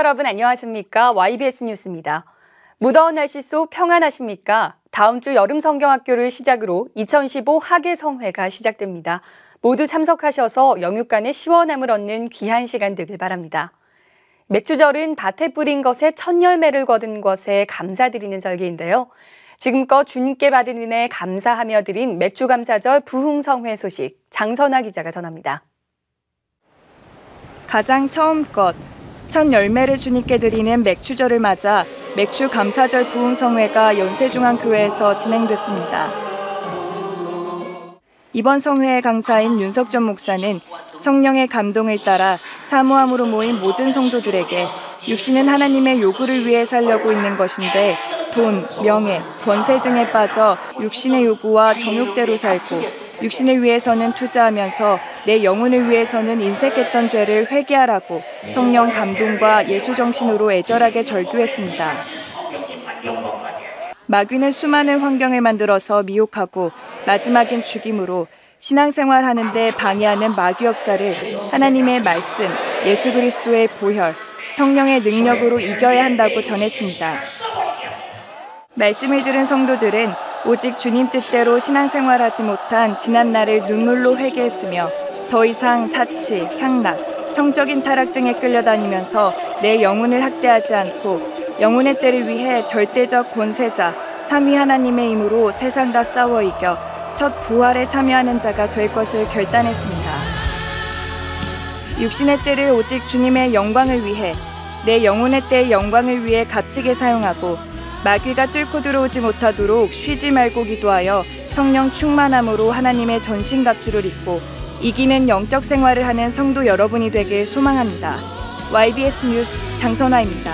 여러분 안녕하십니까? YBS 뉴스입니다. 무더운 날씨 속 평안하십니까? 다음 주 여름 성경학교를 시작으로 2015 학예 성회가 시작됩니다. 모두 참석하셔서 영육간의 시원함을 얻는 귀한 시간 되길 바랍니다. 맥주절은 밭에 뿌린 것에 첫 열매를 거둔 것에 감사드리는 절기인데요. 지금껏 주님께 받은 은혜 감사하며 드린 맥주 감사절 부흥성회 소식 장선아 기자가 전합니다. 가장 처음 껏첫 열매를 주님께 드리는 맥주절을 맞아 맥주 감사절 부흥성회가 연세중앙교회에서 진행됐습니다. 이번 성회의 강사인 윤석전 목사는 성령의 감동을 따라 사모함으로 모인 모든 성도들에게 육신은 하나님의 요구를 위해 살려고 있는 것인데 돈, 명예, 권세 등에 빠져 육신의 요구와 정욕대로 살고 육신을 위해서는 투자하면서 내 영혼을 위해서는 인색했던 죄를 회개하라고 성령 감동과 예수 정신으로 애절하게 절규했습니다. 마귀는 수많은 환경을 만들어서 미혹하고 마지막인 죽임으로 신앙생활 하는데 방해하는 마귀 역사를 하나님의 말씀, 예수 그리스도의 보혈, 성령의 능력으로 이겨야 한다고 전했습니다. 말씀을 들은 성도들은 오직 주님 뜻대로 신앙생활하지 못한 지난날을 눈물로 회개했으며 더 이상 사치, 향락, 성적인 타락 등에 끌려다니면서 내 영혼을 학대하지 않고 영혼의 때를 위해 절대적 권세자, 삼위 하나님의 힘으로 세상과 싸워 이겨 첫 부활에 참여하는 자가 될 것을 결단했습니다. 육신의 때를 오직 주님의 영광을 위해 내 영혼의 때의 영광을 위해 값지게 사용하고 마귀가 뚫고 들어오지 못하도록 쉬지 말고 기도하여 성령 충만함으로 하나님의 전신갑주를 입고 이기는 영적 생활을 하는 성도 여러분이 되길 소망합니다. YBS 뉴스 장선아입니다.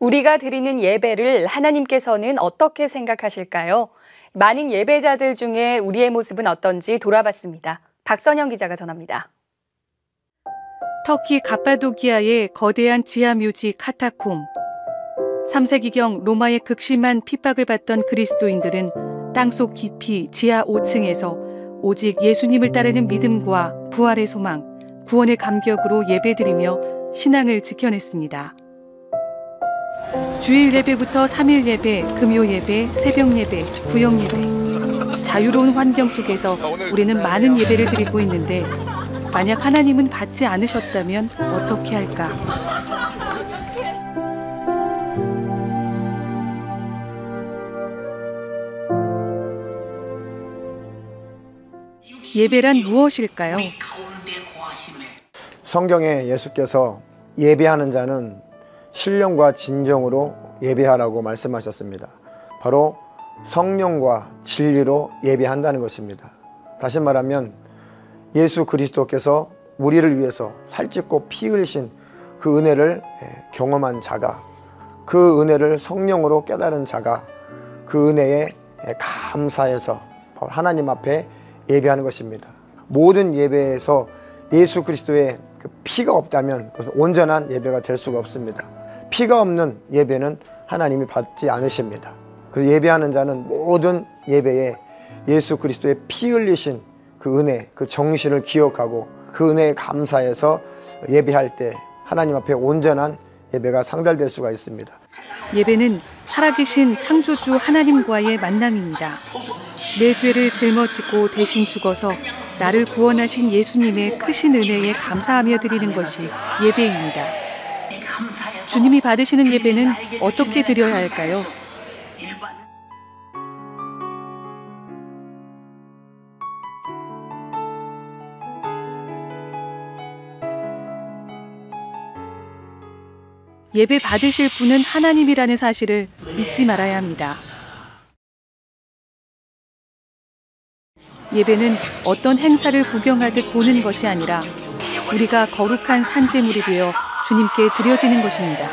우리가 드리는 예배를 하나님께서는 어떻게 생각하실까요? 많은 예배자들 중에 우리의 모습은 어떤지 돌아봤습니다. 박선영 기자가 전합니다. 터키 가파도키아의 거대한 지하 묘지 카타콤. 3세기경 로마의 극심한 핍박을 받던 그리스도인들은 땅속 깊이 지하 5층에서 오직 예수님을 따르는 믿음과 부활의 소망, 구원의 감격으로 예배드리며 신앙을 지켜냈습니다. 주일 예배부터 3일 예배, 금요 예배, 새벽 예배, 구역 예배. 자유로운 환경 속에서 우리는 많은 예배를 드리고 있는데 만약 하나님은 받지 않으셨다면 어떻게 할까? 예배란 무엇일까요? 성경에 예수께서 예배하는 자는 신령과 진정으로 예배하라고 말씀하셨습니다. 바로 성령과 진리로 예배한다는 것입니다. 다시 말하면 예수 그리스도께서 우리를 위해서 살찌고 피 흘리신 그 은혜를 예, 경험한 자가 그 은혜를 성령으로 깨달은 자가 그 은혜에 예, 감사해서 하나님 앞에 예배하는 것입니다. 모든 예배에서 예수 그리스도의 그 피가 없다면 그것은 온전한 예배가 될 수가 없습니다. 피가 없는 예배는 하나님이 받지 않으십니다. 그 예배하는 자는 모든 예배에 예수 그리스도의 피 흘리신 그 은혜, 그 정신을 기억하고 그 은혜에 감사해서 예배할 때 하나님 앞에 온전한 예배가 상달될 수가 있습니다. 예배는 살아계신 창조주 하나님과의 만남입니다. 내 죄를 짊어지고 대신 죽어서 나를 구원하신 예수님의 크신 은혜에 감사하며 드리는 것이 예배입니다. 주님이 받으시는 예배는 어떻게 드려야 할까요? 예배 받으실 분은 하나님이라는 사실을 잊지 말아야 합니다. 예배는 어떤 행사를 구경하듯 보는 것이 아니라 우리가 거룩한 산재물이 되어 주님께 드려지는 것입니다.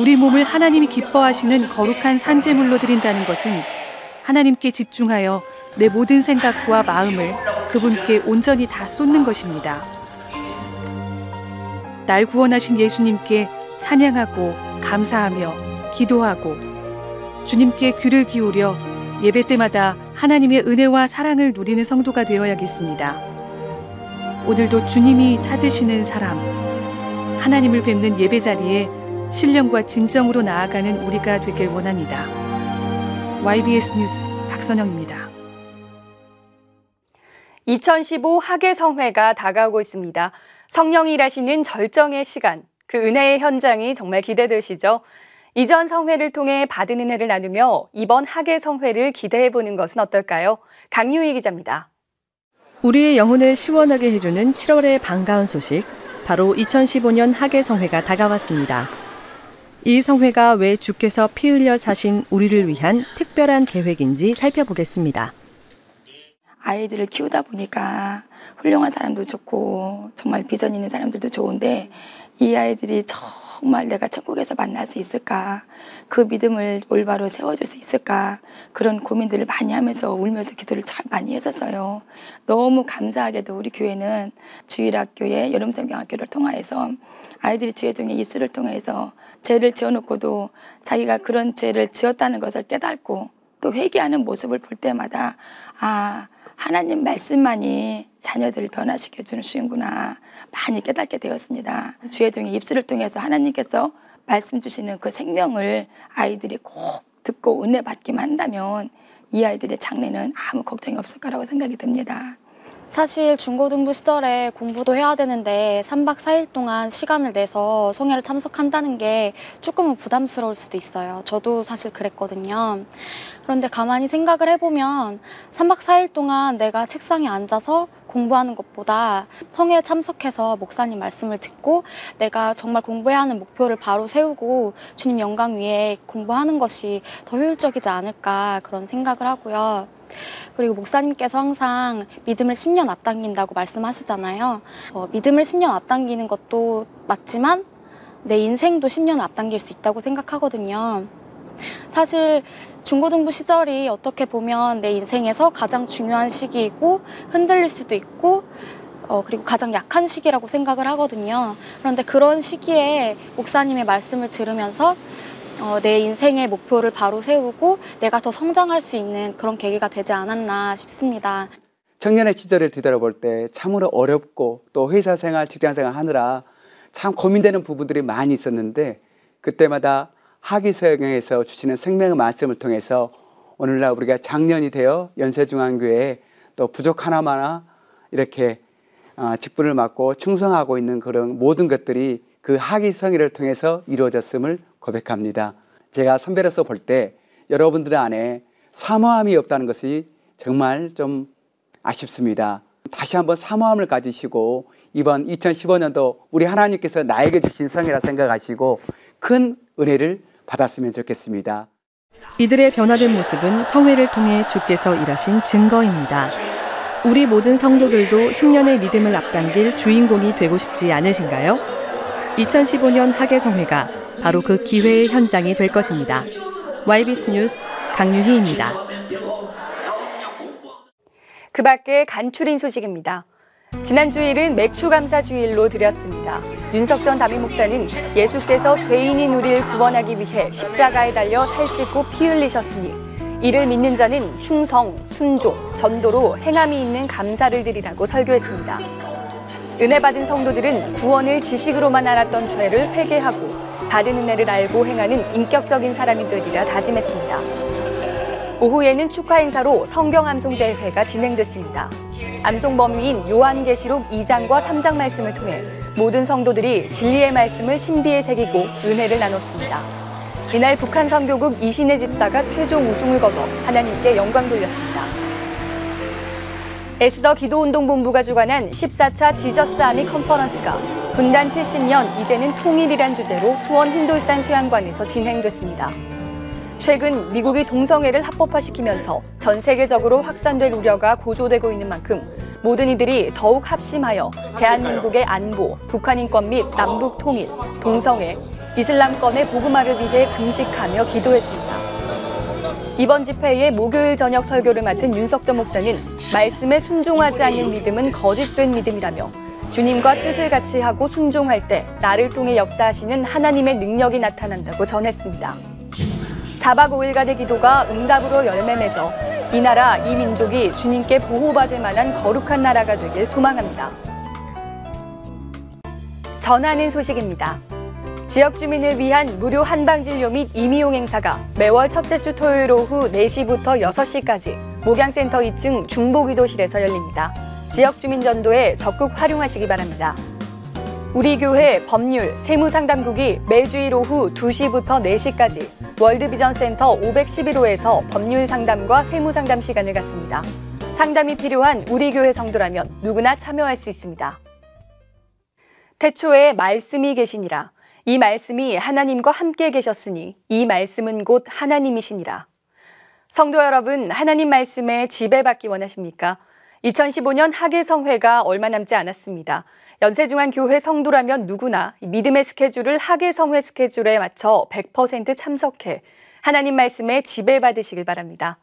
우리 몸을 하나님이 기뻐하시는 거룩한 산재물로 드린다는 것은 하나님께 집중하여 내 모든 생각과 마음을 그분께 온전히 다 쏟는 것입니다. 날 구원하신 예수님께 찬양하고 감사하며 기도하고 주님께 귀를 기울여 예배 때마다 하나님의 은혜와 사랑을 누리는 성도가 되어야겠습니다. 오늘도 주님이 찾으시는 사람, 하나님을 뵙는 예배 자리에 신령과 진정으로 나아가는 우리가 되길 원합니다. YBS 뉴스 박선영입니다. 2015 하계성회가 다가오고 있습니다. 성령이 일하시는 절정의 시간, 그 은혜의 현장이 정말 기대되시죠? 이전 성회를 통해 받은 은혜를 나누며 이번 하계성회를 기대해 보는 것은 어떨까요? 강유희 기자입니다. 우리의 영혼을 시원하게 해주는 7월의 반가운 소식, 바로 2015년 하계성회가 다가왔습니다. 이 성회가 왜 주께서 피 흘려 사신 우리를 위한 특별한 계획인지 살펴보겠습니다. 아이들을 키우다 보니까 훌륭한 사람도 좋고 정말 비전 있는 사람들도 좋은데 이 아이들이 정말 내가 천국에서 만날 수 있을까 그 믿음을 올바로 세워줄 수 있을까 그런 고민들을 많이 하면서 울면서 기도를 참 많이 했었어요. 너무 감사하게도 우리 교회는 주일학교의 여름성경학교를 통하여서 아이들이 주의 중에 입술을 통해서 죄를 지어놓고도 자기가 그런 죄를 지었다는 것을 깨닫고 또 회개하는 모습을 볼 때마다 아 하나님 말씀만이 자녀들을 변화시켜 주시는구나 많이 깨닫게 되었습니다. 주의 종의 입술을 통해서 하나님께서 말씀 주시는 그 생명을 아이들이 꼭 듣고 은혜 받기만 한다면 이 아이들의 장래는 아무 걱정이 없을 거라고 생각이 듭니다. 사실 중고등부 시절에 공부도 해야 되는데 3박 4일 동안 시간을 내서 성회를 참석한다는 게 조금은 부담스러울 수도 있어요. 저도 사실 그랬거든요. 그런데 가만히 생각을 해보면 3박 4일 동안 내가 책상에 앉아서 공부하는 것보다 성회에 참석해서 목사님 말씀을 듣고 내가 정말 공부해야 하는 목표를 바로 세우고 주님 영광 위에 공부하는 것이 더 효율적이지 않을까 그런 생각을 하고요. 그리고 목사님께서 항상 믿음을 10년 앞당긴다고 말씀하시잖아요. 어, 믿음을 10년 앞당기는 것도 맞지만 내 인생도 10년 앞당길 수 있다고 생각하거든요. 사실 중고등부 시절이 어떻게 보면 내 인생에서 가장 중요한 시기이고 흔들릴 수도 있고 어, 그리고 가장 약한 시기라고 생각을 하거든요. 그런데 그런 시기에 목사님의 말씀을 들으면서 어, 내 인생의 목표를 바로 세우고 내가 더 성장할 수 있는 그런 계기가 되지 않았나 싶습니다. 청년의 시절을 뒤돌아볼 때 참으로 어렵고 또 회사 생활, 직장 생활 하느라 참 고민되는 부분들이 많이 있었는데 그때마다 하기서영에서 주시는 생명의 말씀을 통해서 오늘날 우리가 장년이 되어 연세중앙교회에 또 부족 하나마나 이렇게 어, 직분을 맡고 충성하고 있는 그런 모든 것들이 그 하기성의를 통해서 이루어졌음을 고백합니다. 제가 선배로서 볼 때 여러분들 안에 사모함이 없다는 것이 정말 좀 아쉽습니다. 다시 한번 사모함을 가지시고 이번 2015년도 우리 하나님께서 나에게 주신 성이라 생각하시고 큰 은혜를 받았으면 좋겠습니다. 이들의 변화된 모습은 성회를 통해 주께서 일하신 증거입니다. 우리 모든 성도들도 10년의 믿음을 앞당길 주인공이 되고 싶지 않으신가요? 2015년 하계성회가 바로 그 기회의 현장이 될 것입니다. YBS 뉴스 강유희입니다. 그 밖에 간추린 소식입니다. 지난 주일은 맥주 감사 주일로 드렸습니다. 윤석 전 담임 목사는 예수께서 죄인인 우리를 구원하기 위해 십자가에 달려 살찌고 피 흘리셨으니 이를 믿는 자는 충성, 순종, 전도로 행함이 있는 감사를 드리라고 설교했습니다. 은혜 받은 성도들은 구원을 지식으로만 알았던 죄를 회개하고 받은 은혜를 알고 행하는 인격적인 사람이 되리라 다짐했습니다. 오후에는 축하 행사로 성경 암송 대회가 진행됐습니다. 암송 범위인 요한계시록 2장과 3장 말씀을 통해 모든 성도들이 진리의 말씀을 신비에 새기고 은혜를 나눴습니다. 이날 북한 선교국 이신혜 집사가 최종 우승을 거둬 하나님께 영광 돌렸습니다. 에스더 기도운동본부가 주관한 14차 지저스 아미 컨퍼런스가 분단 70년 이제는 통일이란 주제로 수원 흰돌산 수양관에서 진행됐습니다. 최근 미국이 동성애를 합법화시키면서 전 세계적으로 확산될 우려가 고조되고 있는 만큼 모든 이들이 더욱 합심하여 대한민국의 안보, 북한 인권 및 남북 통일, 동성애, 이슬람권의 복음화를 위해 금식하며 기도했습니다. 이번 집회의 목요일 저녁 설교를 맡은 윤석전 목사는 말씀에 순종하지 않는 믿음은 거짓된 믿음이라며 주님과 뜻을 같이 하고 순종할 때 나를 통해 역사하시는 하나님의 능력이 나타난다고 전했습니다. 4박 5일간의 기도가 응답으로 열매 맺어 이 나라, 이 민족이 주님께 보호받을 만한 거룩한 나라가 되길 소망합니다. 전하는 소식입니다. 지역 주민을 위한 무료 한방진료 및 임의용 행사가 매월 첫째 주 토요일 오후 4시부터 6시까지 목양센터 2층 중보기도실에서 열립니다. 지역 주민 전도에 적극 활용하시기 바랍니다. 우리 교회 법률 세무상담국이 매주일 오후 2시부터 4시까지 월드비전 센터 511호에서 법률 상담과 세무 상담 시간을 갖습니다. 상담이 필요한 우리 교회 성도라면 누구나 참여할 수 있습니다. 태초에 말씀이 계시니라. 이 말씀이 하나님과 함께 계셨으니 이 말씀은 곧 하나님이시니라. 성도 여러분, 하나님 말씀에 지배받기 원하십니까? 2015년 하계성회가 얼마 남지 않았습니다. 연세중앙교회 성도라면 누구나 믿음의 스케줄을 하계성회 스케줄에 맞춰 100% 참석해 하나님 말씀에 지배받으시길 바랍니다.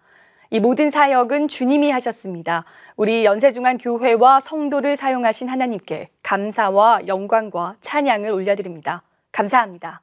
이 모든 사역은 주님이 하셨습니다. 우리 연세중앙교회와 성도를 사용하신 하나님께 감사와 영광과 찬양을 올려드립니다. 감사합니다.